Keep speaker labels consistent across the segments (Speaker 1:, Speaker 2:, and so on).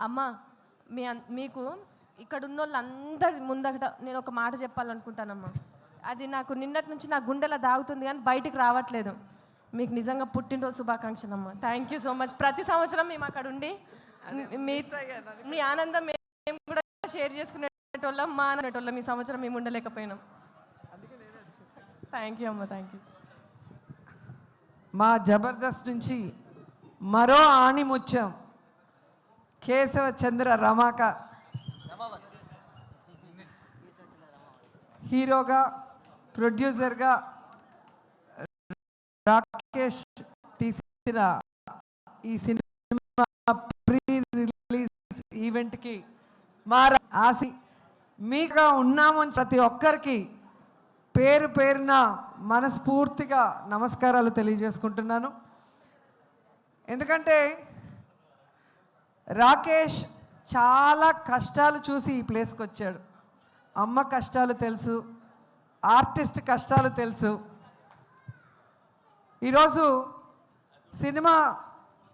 Speaker 1: అమ్మ మీ మీకు ఇక్కడ ఉన్న వాళ్ళందరి ముందట నేను ఒక మాట చెప్పాలనుకుంటానమ్మా. అది నాకు నిన్నటి నుంచి నా గుండెలా దాగుతుంది కానీ బయటికి రావట్లేదు. మీకు నిజంగా పుట్టినరోజు శుభాకాంక్షలు అమ్మ థ్యాంక్ యూ సో మచ్ ప్రతి సంవత్సరం మేము అక్కడ ఉండి మీ మీ ఆనందం మేము కూడా షేర్ చేసుకునేటోళ్ళం మా అనేటోళ్ళం ఈ సంవత్సరం మేము ఉండలేకపోయినాం. థ్యాంక్ యూ అమ్మ థ్యాంక్ యూ
Speaker 2: మా జబర్దస్త్ నుంచి మరో ఆణిముత్యం. కేశవ చంద్ర రమాక. హీరోగా ప్రొడ్యూసర్గా రాకేష్ తీసిన ఈ సినిమా ప్రీ రిలీజ్ ఈవెంట్కి మా ఆశి ఆసి. మీగా ఉన్నాము ప్రతి ఒక్కరికి పేరు పేరున మనస్ఫూర్తిగా నమస్కారాలు తెలియజేసుకుంటున్నాను. ఎందుకంటే రాకేష్ చాలా కష్టాలు చూసి ఈ ప్లేస్కి వచ్చాడు. అమ్మ కష్టాలు తెలుసు ఆర్టిస్ట్ కష్టాలు తెలుసు. ఈరోజు సినిమా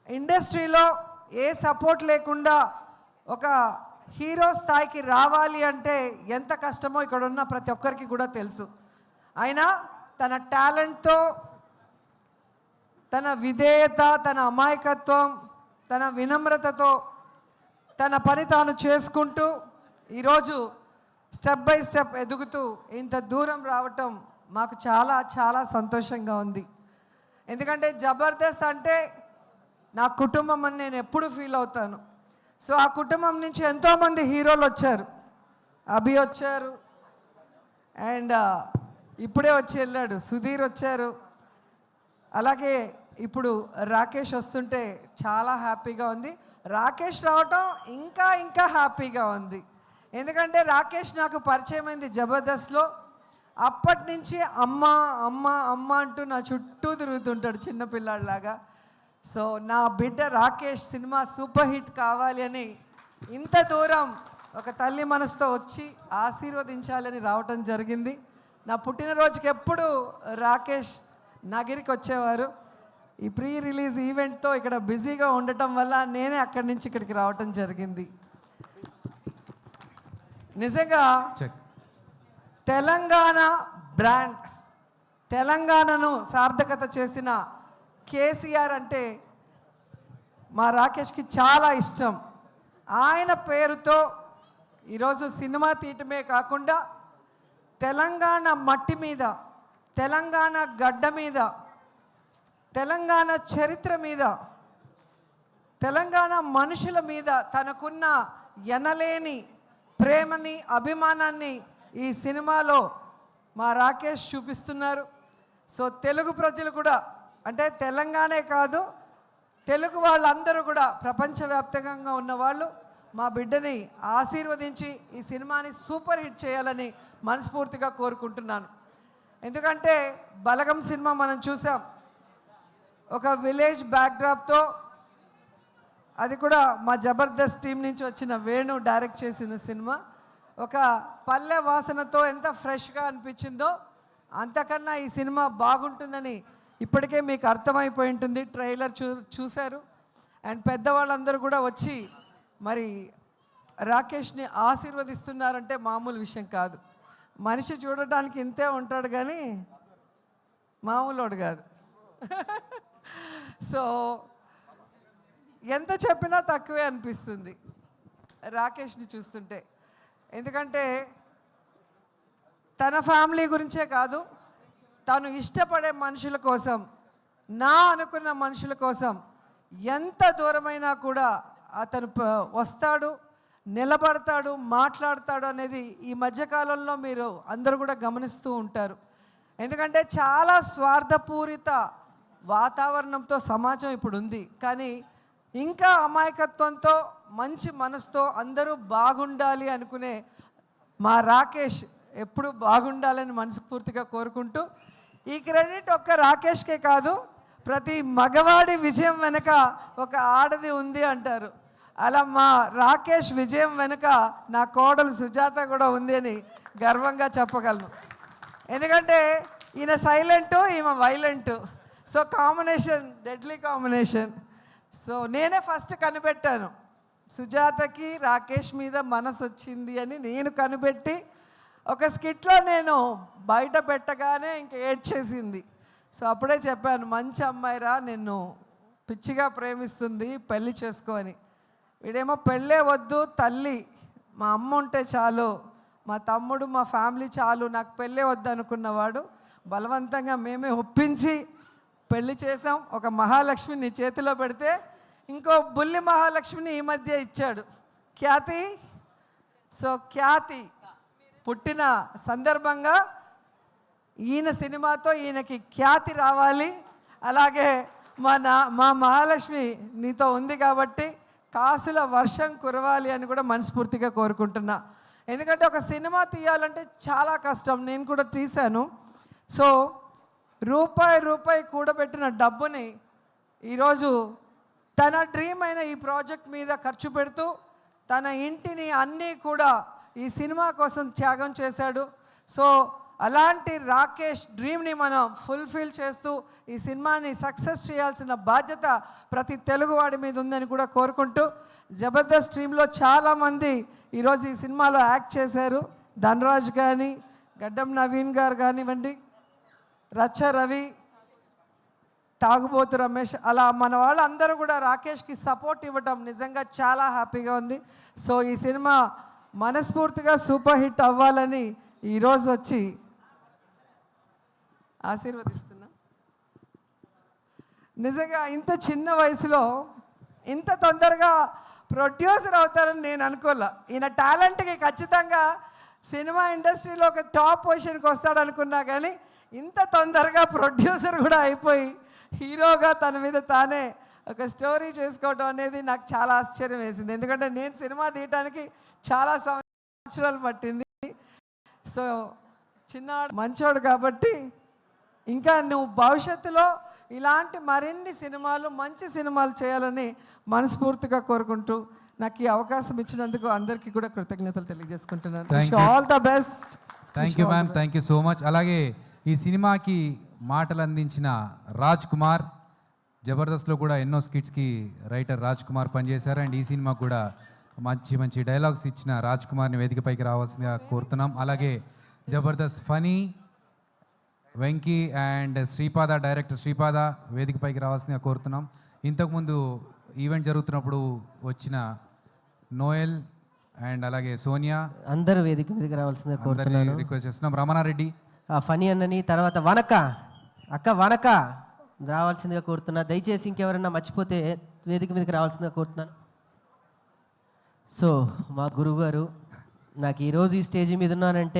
Speaker 2: ఇండస్ట్రీలో ఏ సపోర్ట్ లేకుండా ఒక హీరో స్థాయికి రావాలి అంటే ఎంత కష్టమో ఇక్కడ ఉన్న ప్రతి ఒక్కరికి కూడా తెలుసు. అయినా తన టాలెంట్తో తన విధేయత తన అమాయకత్వం తన వినమ్రతతో తన పని తాను చేసుకుంటూ ఈరోజు స్టెప్ బై స్టెప్ ఎదుగుతూ ఇంత దూరం రావటం మాకు చాలా చాలా సంతోషంగా ఉంది. ఎందుకంటే జబర్దస్త్ అంటే నా కుటుంబం అని నేను ఎప్పుడు ఫీల్ అవుతాను. సో ఆ కుటుంబం నుంచి ఎంతోమంది హీరోలు వచ్చారు. అభి వచ్చారు. అండ్ ఇప్పుడే వచ్చి వెళ్ళాడు. సుధీర్ వచ్చారు. అలాగే ఇప్పుడు రాకేష్ వస్తుంటే చాలా హ్యాపీగా ఉంది. రాకేష్ రావటం ఇంకా ఇంకా హ్యాపీగా ఉంది. ఎందుకంటే రాకేష్ నాకు పరిచయం అయింది జబర్దస్త్లో. అప్పటి నుంచి అమ్మ అమ్మ అమ్మ అంటూ నా చుట్టూ తిరుగుతుంటాడు చిన్నపిల్లాడిలాగా సో నా బిడ్డ రాకేష్ సినిమా సూపర్ హిట్ కావాలి అని ఇంత దూరం ఒక తల్లి మనసుతో వచ్చి ఆశీర్వదించాలని రావటం జరిగింది. నా పుట్టినరోజుకి ఎప్పుడు రాకేష్ నగిరికి వచ్చేవారు. ఈ ప్రీ రిలీజ్ ఈవెంట్తో ఇక్కడ బిజీగా ఉండటం వల్ల నేనే అక్కడి నుంచి ఇక్కడికి రావటం జరిగింది. నిజంగా తెలంగాణ బ్రాండ్ తెలంగాణను సార్థకత చేసిన కేసీఆర్ అంటే మా రాకేష్కి చాలా ఇష్టం. ఆయన పేరుతో ఈరోజు సినిమా తీయటమే కాకుండా తెలంగాణ మట్టి మీద తెలంగాణ గడ్డ మీద తెలంగాణ చరిత్ర మీద తెలంగాణ మనుషుల మీద తనకున్న ఎనలేని ప్రేమని అభిమానాన్ని ఈ సినిమాలో మా రాకేష్ చూపిస్తున్నారు. సో తెలుగు ప్రజలు కూడా అంటే తెలంగాణే కాదు తెలుగు వాళ్ళందరూ కూడా ప్రపంచవ్యాప్తంగా ఉన్న వాళ్ళు మా బిడ్డని ఆశీర్వదించి ఈ సినిమాని సూపర్ హిట్ చేయాలని మనస్ఫూర్తిగా కోరుకుంటున్నాను. ఎందుకంటే బలగం సినిమా మనం చూసాం. ఒక విలేజ్ బ్యాక్డ్రాప్తో అది కూడా మా జబర్దస్త్ టీం నుంచి వచ్చిన వేణు డైరెక్ట్ చేసిన సినిమా. ఒక పల్లె వాసనతో ఎంత ఫ్రెష్గా అనిపించిందో అంతకన్నా ఈ సినిమా బాగుంటుందని ఇప్పటికే మీకు అర్థమైపోయి ఉంటుంది. ట్రైలర్ చూ చూశారు. అండ్ పెద్దవాళ్ళందరూ కూడా వచ్చి మరి రాకేష్ని ఆశీర్వదిస్తున్నారంటే మామూలు విషయం కాదు. మనిషి చూడటానికి ఇంతే ఉంటాడు కానీ మామూలోడు కాదు. సో ఎంత చెప్పినా తక్కువే అనిపిస్తుంది. రాకేష్ని చూస్తుంటే. ఎందుకంటే తన ఫ్యామిలీ గురించే కాదు తను ఇష్టపడే మనుషుల కోసం నా అనుకున్న మనుషుల కోసం ఎంత దూరమైనా కూడా అతను వస్తాడు నిలబడతాడు మాట్లాడతాడు అనేది ఈ మధ్యకాలంలో మీరు అందరూ కూడా గమనిస్తూ ఉంటారు. ఎందుకంటే చాలా స్వార్థపూరిత వాతావరణంతో సమాజం ఇప్పుడు ఉంది కానీ ఇంకా అమాయకత్వంతో మంచి మనసుతో అందరూ బాగుండాలి అనుకునే మా రాకేష్ ఎప్పుడు బాగుండాలని మనస్ఫూర్తిగా కోరుకుంటూ ఈ క్రెడిట్ ఒక్క రాకేష్కే కాదు ప్రతి మగవాడి విజయం వెనుక ఒక ఆడది ఉంది అంటారు. అలా మా రాకేష్ విజయం వెనుక నా కోడలు సుజాత కూడా ఉంది అని గర్వంగా చెప్పగలను. ఎందుకంటే ఈయన సైలెంట్ ఈమె violent. So combination deadly combination so నేనే ఫస్ట్ కనిపెట్టాను. సుజాతకి రాకేష్ మీద మనసు వచ్చింది అని నేను కనిపెట్టి ఒక స్కిట్లో నేను బయట పెట్టగానే ఇంక ఏడ్చేసింది. సో అప్పుడే చెప్పాను మంచి అమ్మాయిరా నిన్ను పిచ్చిగా ప్రేమిస్తుంది పెళ్ళి చేసుకొని వీడేమో పెళ్ళే వద్దు తల్లి మా అమ్మ ఉంటే చాలు మా తమ్ముడు మా ఫ్యామిలీ చాలు నాకు పెళ్ళే వద్దు అనుకున్నవాడు బలవంతంగా మేమే ఒప్పించి పెళ్ళి చేసాం ఒక మహాలక్ష్మిని చేతిలో పెడితే ఇంకో బుల్లి మహాలక్ష్మిని ఈ మధ్య ఇచ్చాడు. ఖ్యాతి? సో ఖ్యాతి పుట్టిన సందర్భంగా ఈయన సినిమాతో ఈయనకి ఖ్యాతి రావాలి. అలాగే మా నా మా మహాలక్ష్మి నీతో ఉంది కాబట్టి కాసుల వర్షం కురవాలి అని కూడా మనస్ఫూర్తిగా కోరుకుంటున్నా. ఎందుకంటే ఒక సినిమా తీయాలంటే చాలా కష్టం నేను కూడా తీశాను. సో రూపాయి రూపాయి కూడబెట్టిన డబ్బుని ఈరోజు తన డ్రీమ్ అయిన ఈ ప్రాజెక్ట్ మీద ఖర్చు పెడుతూ తన ఇంటిని అన్నీ కూడా ఈ సినిమా కోసం త్యాగం చేశాడు. సో అలాంటి రాకేష్ డ్రీమ్ని మనం ఫుల్ఫిల్ చేస్తూ ఈ సినిమాని సక్సెస్ చేయాల్సిన బాధ్యత ప్రతి తెలుగువాడి మీద ఉందని కూడా కోరుకుంటూ జబర్దస్త్ టీంలో చాలామంది ఈరోజు ఈ సినిమాలో యాక్ట్ చేశారు. ధనరాజ్ కానీ గడ్డం నవీన్ గారు కానివ్వండి రచ్చ రవి తాగుబోతు రమేష్ అలా మన వాళ్ళందరూ కూడా రాకేష్కి సపోర్ట్ ఇవ్వటం నిజంగా చాలా హ్యాపీగా ఉంది. సో ఈ సినిమా మనస్ఫూర్తిగా సూపర్ హిట్ అవ్వాలని ఈరోజు వచ్చి ఆశీర్వదిస్తున్నా. నిజంగా ఇంత చిన్న వయసులో ఇంత తొందరగా ప్రొడ్యూసర్ అవుతారని నేను అనుకోలే. ఈయన టాలెంట్కి ఖచ్చితంగా సినిమా ఇండస్ట్రీలో ఒక టాప్ పొజిషన్కి వస్తాడు అనుకున్నా కానీ ఇంత తొందరగా ప్రొడ్యూసర్ కూడా అయిపోయి హీరోగా తన మీద తానే ఒక స్టోరీ చేసుకోవడం అనేది నాకు చాలా ఆశ్చర్యం వేసింది. ఎందుకంటే నేను సినిమా తీయటానికి చాలా సంవత్సరాలు పట్టింది. సో చిన్నవాడు మంచోడు కాబట్టి ఇంకా నువ్వు భవిష్యత్తులో ఇలాంటి మరిన్ని సినిమాలు మంచి సినిమాలు చేయాలని మనస్ఫూర్తిగా కోరుకుంటూ నాకు ఈ అవకాశం ఇచ్చినందుకు అందరికీ కూడా కృతజ్ఞతలు తెలియజేసుకుంటున్నాను. All the best
Speaker 3: thank you ma'am thank you so much అలాగే ఈ సినిమాకి మాటలు అందించిన రాజ్ కుమార్ జబర్దస్త్లో కూడా ఎన్నో స్కిట్స్కి రైటర్ రాజ్ కుమార్ పనిచేశారు. అండ్ ఈ సినిమా కూడా మంచి మంచి డైలాగ్స్ ఇచ్చిన రాజ్ కుమార్ని వేదికపైకి రావాల్సిందిగా కోరుతున్నాం. అలాగే Jabardasth funny Venky and Sripada director Sripada వేదికపైకి రావాల్సిందిగా కోరుతున్నాం. ఇంతకుముందు ఈవెంట్ జరుగుతున్నప్పుడు వచ్చిన నోయల్ అండ్ అలాగే సోనియా
Speaker 4: అందరూ వేదిక మీదకి రావాల్సిందిగా కోరుతున్నాను.
Speaker 3: రిక్వెస్ట్ చేస్తున్నాం. రమణారెడ్డి
Speaker 4: ఫనీ అన్నని తర్వాత వనక. అక్క వనక. రావాల్సిందిగా కోరుతున్నా. దయచేసి ఇంకెవరైనా మర్చిపోతే వేదిక మీదకి రావాల్సిందిగా కోరుతున్నాను. సో మా గురువు గారు నాకు ఈరోజు ఈ స్టేజ్ మీద ఉన్నానంటే